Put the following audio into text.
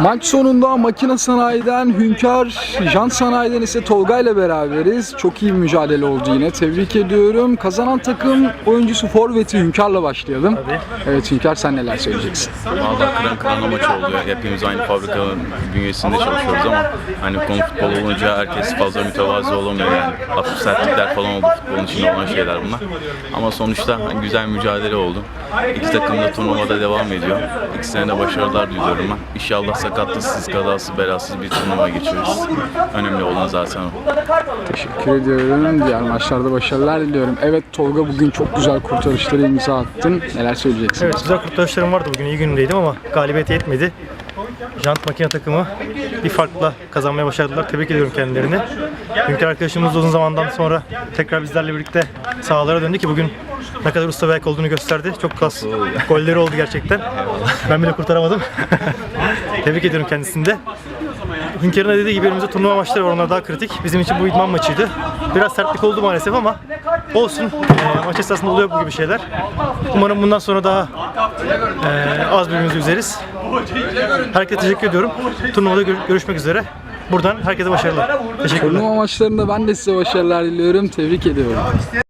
Maç sonunda makine sanayiden Hünkar, jant sanayiden ise Tolga ile beraberiz. Çok iyi bir mücadele oldu yine. Tebrik ediyorum. Kazanan takım oyuncusu Forvet'i Hünkar'la başlayalım. Evet Hünkar sen neler söyleyeceksin? Valla kıran kırana maç oluyor. Hepimiz aynı fabrikanın bünyesinde çalışıyoruz ama hani konu futbol olunca herkes fazla mütevazı olamıyor yani. Hafif sertlikler falan oldu futbolun içinde olan şeyler bunlar. Ama sonuçta hani güzel mücadele oldu. İki takım da turnuvada devam ediyor. İkisine de başarılar diliyorum ben. İnşallah sakatlısız, kazasız, belasız bir turnuva geçiririz. Önemli olan zaten o. Teşekkür ediyorum. Diğer maçlarda başarılar diliyorum. Evet Tolga bugün çok güzel kurtarışları imza attın. Neler söyleyeceksin? Evet güzel kurtarışlarım vardı bugün iyi günümdeydim ama galibiyet yetmedi. Jant makine takımı bir farkla kazanmaya başardılar. Tebrik ediyorum kendilerini. Hünkar arkadaşımız da uzun zamandan sonra tekrar bizlerle birlikte sahalara döndü ki bugün ne kadar usta bir olduğunu gösterdi. Çok klas golleri oldu gerçekten. Ben bile kurtaramadım. Tebrik ediyorum kendisini de. Hünkar'ın dediği gibi önümüzde turnuva maçları var. Onlar daha kritik. Bizim için bu idman maçıydı. Biraz sertlik oldu maalesef ama olsun. Ee, maç esnasında oluyor bu gibi şeyler. Umarım bundan sonra daha ee, az birbirimizi üzeriz. Herkese teşekkür ediyorum. Turnuvada gör- görüşmek üzere. Buradan herkese başarılar. Teşekkürler. Turnuva maçlarında ben de size başarılar diliyorum. Tebrik ediyorum.